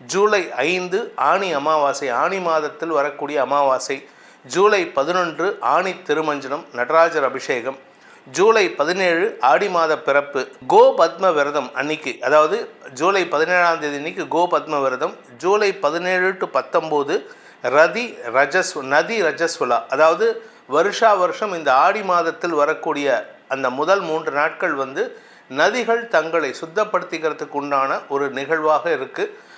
ஜூலை ஐந்து ஆணி அமாவாசை. ஆணி மாதத்தில் வரக்கூடிய அமாவாசை. ஜூலை பதினொன்று ஆணி திருமஞ்சனம் நடராஜர் அபிஷேகம். ஜூலை பதினேழு ஆடி மாத பிறப்பு. கோ பத்ம விரதம் அன்னைக்கு அதாவது ஜூலை பதினேழாம் தேதி அன்னைக்கு கோ பத்ம விரதம். ஜூலை பதினேழு டு பத்தொம்போது ரதி ரஜஸ் நதி ரஜஸ்வலா. அதாவது வருஷா வருஷம் இந்த ஆடி மாதத்தில் வரக்கூடிய அந்த முதல் மூன்று நாட்கள் வந்து நதிகள் தங்களை சுத்தப்படுத்திக்கிறதுக்கு உண்டான ஒரு நிகழ்வாக இருக்குது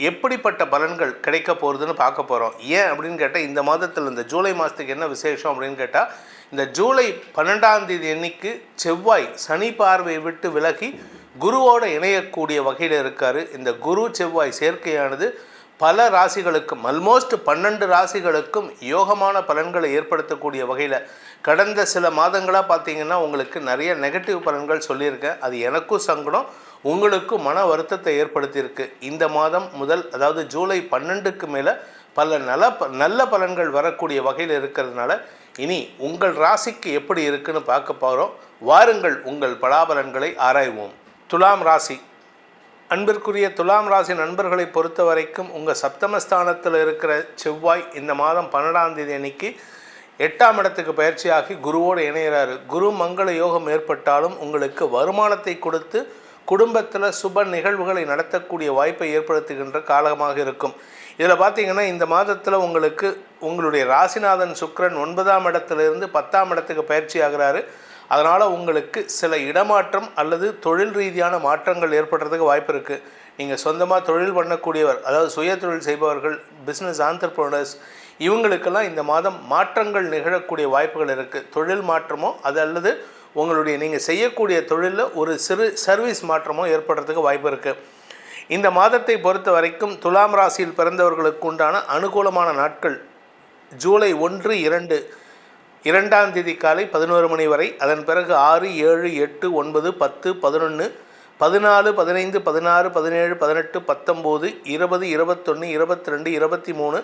எப்படிப்பட்ட பலன்கள் கிடைக்க போகிறதுன்னு பார்க்க போகிறோம் ஏன் அப்படின்னு கேட்டால் இந்த மாதத்தில் இந்த ஜூலை மாதத்துக்கு என்ன விசேஷம் அப்படின்னு கேட்டால் இந்த ஜூலை பன்னெண்டாம் தேதி அன்னைக்கு செவ்வாய் சனி பார்வை விட்டு விலகி குருவோடு இணையக்கூடிய வகையில் இருக்கார். இந்த குரு செவ்வாய் சேர்க்கையானது பல ராசிகளுக்கும் அல்மோஸ்ட் பன்னெண்டு ராசிகளுக்கும் யோகமான பலன்களை ஏற்படுத்தக்கூடிய வகையில் கடந்த சில மாதங்களாக பார்த்தீங்கன்னா உங்களுக்கு நிறைய நெகட்டிவ் பலன்கள் சொல்லியிருக்கேன். அது எனக்கும் சங்கடம் உங்களுக்கும் மன வருத்தத்தை ஏற்படுத்தியிருக்கு. இந்த மாதம் முதல் அதாவது ஜூலை பன்னெண்டுக்கு மேலே பல நல ப- நல்ல பலன்கள் வரக்கூடிய வகையில் இருக்கிறதுனால இனி உங்கள் ராசிக்கு எப்படி இருக்குன்னு பார்க்க போகிறோம் வாருங்கள் உங்கள் பலாபலன்களை ஆராய்வோம். துலாம் ராசி. அன்பிற்குரிய துலாம் ராசி நண்பர்களை பொறுத்த வரைக்கும் உங்கள் சப்தமஸ்தானத்தில் இருக்கிற செவ்வாய் இந்த மாதம் பன்னெண்டாம் தேதி அன்னைக்கு எட்டாம் இடத்துக்கு பயிற்சியாகி குருவோடு இணைகிறாரு குரு மங்கள யோகம் ஏற்பட்டாலும் உங்களுக்கு வருமானத்தை கொடுத்து குடும்பத்தில் சுப நிகழ்வுகளை நடத்தக்கூடிய வாய்ப்பை ஏற்படுத்துகின்ற காலமாக இருக்கும். இதில் பார்த்தீங்கன்னா இந்த மாதத்தில் உங்களுக்கு உங்களுடைய ராசிநாதன் சுக்கரன் ஒன்பதாம் இடத்திலிருந்து பத்தாம் இடத்துக்கு பயிற்சி ஆகிறாரு. அதனால் உங்களுக்கு சில இடமாற்றம் அல்லது தொழில் ரீதியான மாற்றங்கள் ஏற்படுறதுக்கு வாய்ப்பு இருக்குது நீங்கள் சொந்தமாக தொழில் பண்ணக்கூடியவர் அதாவது சுய தொழில் செய்பவர்கள் பிஸ்னஸ் ஆண்டர்ப்ரனர்ஸ் இவங்களுக்கெல்லாம் இந்த மாதம் மாற்றங்கள் நிகழக்கூடிய வாய்ப்புகள் இருக்குது தொழில் மாற்றமோ அது அல்லது உங்களுடைய நீங்கள் செய்யக்கூடிய தொழிலில் ஒரு சிறு சர்வீஸ் மாற்றமோ ஏற்படுறதுக்கு வாய்ப்பு இருக்குது இந்த மாதத்தை பொறுத்த வரைக்கும் துலாம் ராசியில் பிறந்தவர்களுக்கு உண்டான அனுகூலமான நாட்கள் ஜூலை ஒன்று இரண்டு இரண்டாம் தேதி காலை பதினோரு மணி வரை அதன் பிறகு ஆறு ஏழு எட்டு ஒன்பது பத்து பதினொன்று பதினாலு பதினைந்து பதினாறு பதினேழு பதினெட்டு பத்தொம்போது இருபது இருபத்தொன்று இருபத்தி ரெண்டு இருபத்தி மூணு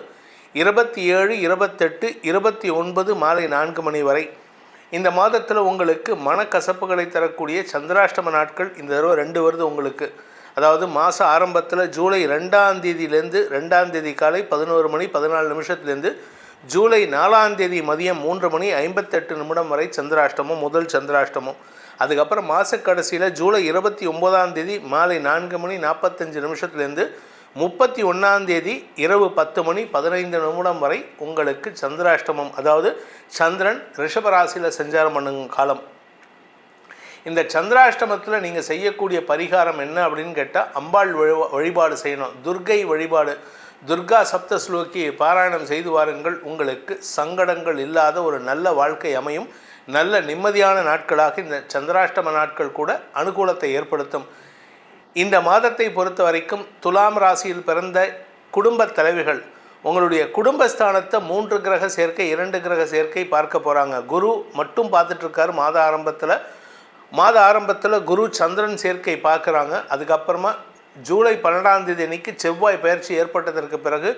இருபத்தி ஏழு இருபத்தெட்டு இருபத்தி ஒன்பது மாலை நான்கு மணி வரை. இந்த மாதத்தில் உங்களுக்கு மனக்கசப்புகளை தரக்கூடிய சந்திராஷ்டம நாட்கள் இந்த தடவை ரெண்டு வருது உங்களுக்கு. அதாவது மாத ஆரம்பத்தில் ஜூலை ரெண்டாம் தேதியிலேருந்து ரெண்டாம் தேதி காலை பதினோரு மணி பதினாலு நிமிஷத்துலேருந்து ஜூலை நாலாம் தேதி மதியம் மூன்று மணி ஐம்பத்தெட்டு நிமிடம் வரை சந்திராஷ்டமம் முதல் சந்திராஷ்டமம். அதுக்கப்புறம் மாத கடைசியில் ஜூலை இருபத்தி ஒம்போதாம் தேதி மாலை நான்கு மணி நாற்பத்தஞ்சு நிமிஷத்துலேருந்து முப்பத்தி ஒன்றாம் தேதி இரவு பத்து மணி பதினைந்து நிமிடம் வரை உங்களுக்கு சந்திராஷ்டமம் அதாவது சந்திரன் ரிஷபராசியில் சஞ்சாரம் பண்ணுங்க காலம். இந்த சந்திராஷ்டமத்தில் நீங்கள் செய்யக்கூடிய பரிகாரம் என்ன அப்படின்னு கேட்டால் அம்பாள் வழி- வழிபாடு செய்யணும். துர்க்கை வழிபாடு. துர்கா சப்த ஸ்லோக்கியை பாராயணம் செய்து வாருங்கள். உங்களுக்கு சங்கடங்கள் இல்லாத ஒரு நல்ல வாழ்க்கை அமையும். நல்ல நிம்மதியான நாட்களாக இந்த சந்திராஷ்டம நாட்கள் கூட அனுகூலத்தை ஏற்படுத்தும். இந்த மாதத்தை பொறுத்த வரைக்கும் துலாம் ராசியில் பிறந்த குடும்பத் தலைவிகள் உங்களுடைய குடும்பஸ்தானத்தை மூன்று கிரக சேர்க்கை இரண்டு கிரக சேர்க்கை பார்க்க போகிறாங்க குரு மட்டும் பார்த்துட்ருக்காரு. மாத ஆரம்பத்தில் மாத ஆரம்பத்தில் குரு சந்திரன் சேர்க்கை பார்க்குறாங்க. அதுக்கப்புறமா ஜூலை பன்னெண்டாம் தேதி அன்னைக்கு செவ்வாய் பயிற்சி ஏற்பட்டதற்கு பிறகு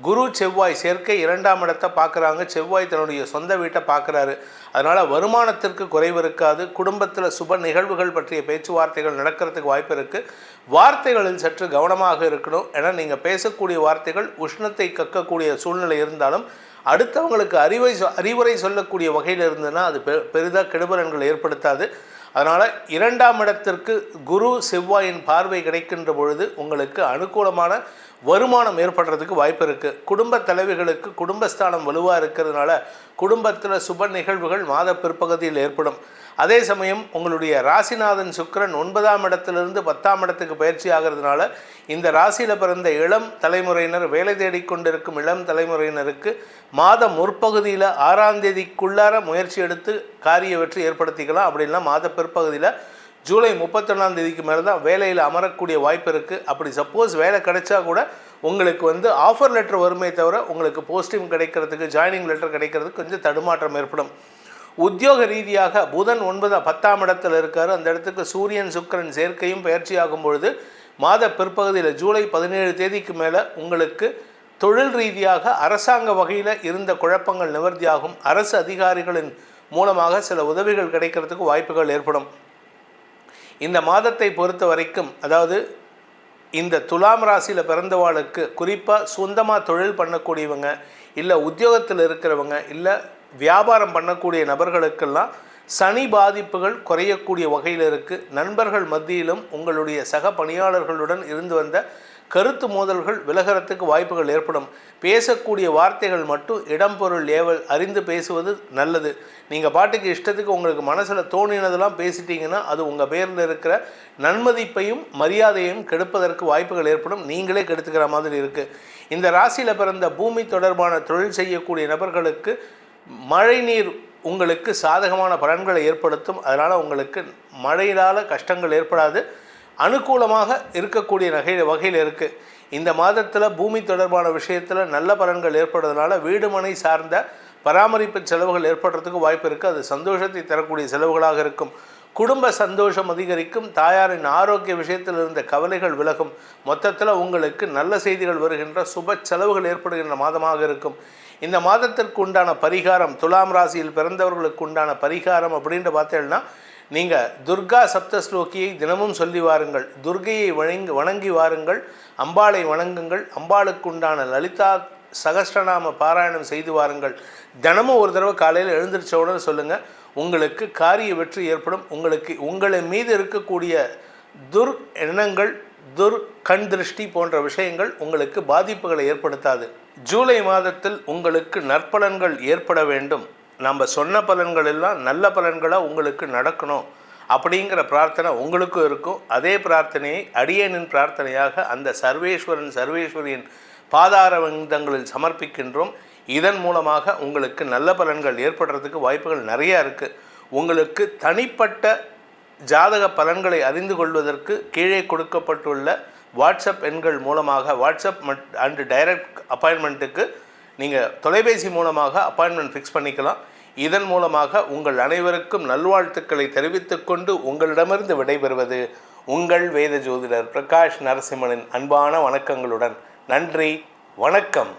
குரு செவ்வாய் சேர்க்கை இரண்டாம் இடத்தை பார்க்குறாங்க. செவ்வாய் தன்னுடைய சொந்த வீட்டை பார்க்குறாரு. அதனால் வருமானத்திற்கு குறைவு இருக்காது. குடும்பத்தில் சுப நிகழ்வுகள் பற்றிய பேச்சுவார்த்தைகள் நடக்கிறதுக்கு வாய்ப்பு இருக்குது வார்த்தைகளில் சற்று கவனமாக இருக்கணும். ஏன்னா நீங்கள் பேசக்கூடிய வார்த்தைகள் உஷ்ணத்தை கக்கக்கூடிய சூழ்நிலை இருந்தாலும் அடுத்தவங்களுக்கு அறிவை சொ- அறிவுரை சொல்லக்கூடிய வகையில் இருந்ததுன்னா அது பெ பெரிதாக கெடுபலன்களை ஏற்படுத்தாது. அதனால் இரண்டாம் இடத்திற்கு குரு செவ்வாயின் பார்வை கிடைக்கின்ற பொழுது உங்களுக்கு அனுகூலமான வருமானம் ஏற்படுறதுக்கு வாய்ப்பு இருக்குது குடும்ப தலைவிகளுக்கு குடும்பஸ்தானம் வலுவாக இருக்கிறதுனால குடும்பத்தில் சுப நிகழ்வுகள் மாத பிற்பகுதியில் ஏற்படும். அதே சமயம் உங்களுடைய ராசிநாதன் சுக்கிரன் ஒன்பதாம் இடத்திலிருந்து பத்தாம் இடத்துக்கு பயிற்சி ஆகிறதுனால இந்த ராசியில் பிறந்த இளம் தலைமுறையினர் வேலை தேடிக்கொண்டிருக்கும் இளம் தலைமுறையினருக்கு மாதம் முற்பகுதியில் ஆறாம் தேதிக்குள்ளார முயற்சி எடுத்து காரிய வெற்றி ஏற்படுத்திக்கலாம். அப்படின்னா மாத பிற்பகுதியில் ஜூலை முப்பத்தொன்னாம் தேதிக்கு மேலே தான் வேலையில் அமரக்கூடிய வாய்ப்பு இருக்குது அப்படி சப்போஸ் வேலை கிடைச்சா கூட உங்களுக்கு வந்து ஆஃபர் லெட்டர் வருமே தவிர உங்களுக்கு போஸ்டிங் கிடைக்கிறதுக்கு ஜாயினிங் லெட்டர் கிடைக்கிறதுக்கு கொஞ்சம் தடுமாற்றம் ஏற்படும். உத்தியோக ரீதியாக புதன் ஒன்பதா பத்தாம் இடத்தில் இருக்கார். அந்த இடத்துக்கு சூரியன் சுக்கிரன் சேர்க்கையும் பயிற்சியாகும் பொழுது மாத பிற்பகுதியில் ஜூலை பதினேழு தேதிக்கு மேலே உங்களுக்கு தொழில் ரீதியாக அரசாங்க வகையில் இருந்த குழப்பங்கள் நிவர்த்தியாகும். அரசு அதிகாரிகளின் மூலமாக சில உதவிகள் கிடைக்கிறதுக்கு வாய்ப்புகள் ஏற்படும். இந்த மாதத்தை பொறுத்த வரைக்கும் அதாவது இந்த துலாம் ராசியில் பிறந்தவாளுக்கு குறிப்பாக சொந்தமாக தொழில் பண்ணக்கூடியவங்க இல்லை உத்தியோகத்தில் இருக்கிறவங்க இல்லை வியாபாரம் பண்ணக்கூடிய நபர்களுக்கெல்லாம் சனி பாதிப்புகள் குறையக்கூடிய வகையில் இருக்குது நண்பர்கள் மத்தியிலும் உங்களுடைய சக பணியாளர்களுடன் இருந்து வந்த கருத்து மோதல்கள் விலகிறதுக்கு வாய்ப்புகள் ஏற்படும். பேசக்கூடிய வார்த்தைகள் மட்டும் இடம்பொருள் ஏவல் அறிந்து பேசுவது நல்லது. நீங்கள் பாட்டுக்கு இஷ்டத்துக்கு உங்களுக்கு மனசில் தோணினதெல்லாம் பேசிட்டீங்கன்னா அது உங்கள் பேரில் இருக்கிற நன்மதிப்பையும் மரியாதையும் கெடுப்பதற்கு வாய்ப்புகள் ஏற்படும். நீங்களே கெடுத்துக்கிற மாதிரி இருக்குது இந்த ராசியில் பிறந்த பூமி தொடர்பான தொழில் செய்யக்கூடிய நபர்களுக்கு மழைநீர் உங்களுக்கு சாதகமான பலன்களை ஏற்படுத்தும். அதனால் உங்களுக்கு மழையினால் கஷ்டங்கள் ஏற்படாது. அனுகூலமாக இருக்கக்கூடிய நகை வகையில் இருக்குது இந்த மாதத்தில் பூமி தொடர்பான விஷயத்தில் நல்ல பலன்கள் ஏற்படுறதுனால வீடுமனை சார்ந்த பராமரிப்பு செலவுகள் ஏற்படுறதுக்கு வாய்ப்பு இருக்குது அது சந்தோஷத்தை தரக்கூடிய செலவுகளாக இருக்கும். குடும்ப சந்தோஷம் அதிகரிக்கும். தாயாரின் ஆரோக்கிய விஷயத்தில் இருந்த கவலைகள் விலகும். மொத்தத்தில் உங்களுக்கு நல்ல செய்திகள் வருகின்ற சுப செலவுகள் ஏற்படுகின்ற மாதமாக இருக்கும். இந்த மாதத்திற்கு உண்டான பரிகாரம் துலாம் ராசியில் பிறந்தவர்களுக்கு உண்டான பரிகாரம் அப்படின்ட்டு பார்த்தேன்னா நீங்கள் துர்கா சப்தஸ்லோகியை தினமும் சொல்லி வாருங்கள். துர்கையை வணங்கி வணங்கி வாருங்கள். அம்பாளை வணங்குங்கள். அம்பாளுக்குண்டான லலிதா சகஸ்ரநாம பாராயணம் செய்து வாருங்கள். தினமும் ஒரு தடவை காலையில் எழுந்திரிச்ச உடனே சொல்லுங்கள் உங்களுக்கு காரிய வெற்றி ஏற்படும். உங்களுக்கு உங்களை மீது இருக்கக்கூடிய துர் எண்ணங்கள் துர் கண் திருஷ்டி போன்ற விஷயங்கள் உங்களுக்கு பாதிப்புகளை ஏற்படுத்தாது. ஜூலை மாதத்தில் உங்களுக்கு நற்பலன்கள் ஏற்பட வேண்டும். நம்ம சொன்ன பலன்கள் எல்லாம் நல்ல பலன்களாக உங்களுக்கு நடக்கணும் அப்படிங்கிற பிரார்த்தனை உங்களுக்கும் இருக்கும். அதே பிரார்த்தனையை அடியனின் பிரார்த்தனையாக அந்த சர்வேஸ்வரன் சர்வேஸ்வரியின் பாதாரவந்தங்களில் சமர்ப்பிக்கின்றோம். இதன் மூலமாக உங்களுக்கு நல்ல பலன்கள் ஏற்படுறதுக்கு வாய்ப்புகள் நிறையா இருக்குது உங்களுக்கு தனிப்பட்ட ஜாதக பலன்களை அறிந்து கொள்வதற்கு கீழே கொடுக்கப்பட்டுள்ள வாட்ஸ்அப் எண்கள் மூலமாக வாட்ஸ்அப் மட் அண்டு டைரக்ட் அப்பாயின்மெண்ட்டுக்கு நீங்கள் தொலைபேசி மூலமாக அப்பாயின்மெண்ட் ஃபிக்ஸ் பண்ணிக்கலாம். இதன் மூலமாக உங்கள் அனைவருக்கும் நல்வாழ்த்துக்களை தெரிவித்துக்கொண்டு உங்களிடமிருந்து விடைபெறுவது உங்கள் வேத ஜோதிடர் பிரகாஷ் நரசிம்மனின் அன்பான வணக்கங்களுடன். நன்றி வணக்கம்.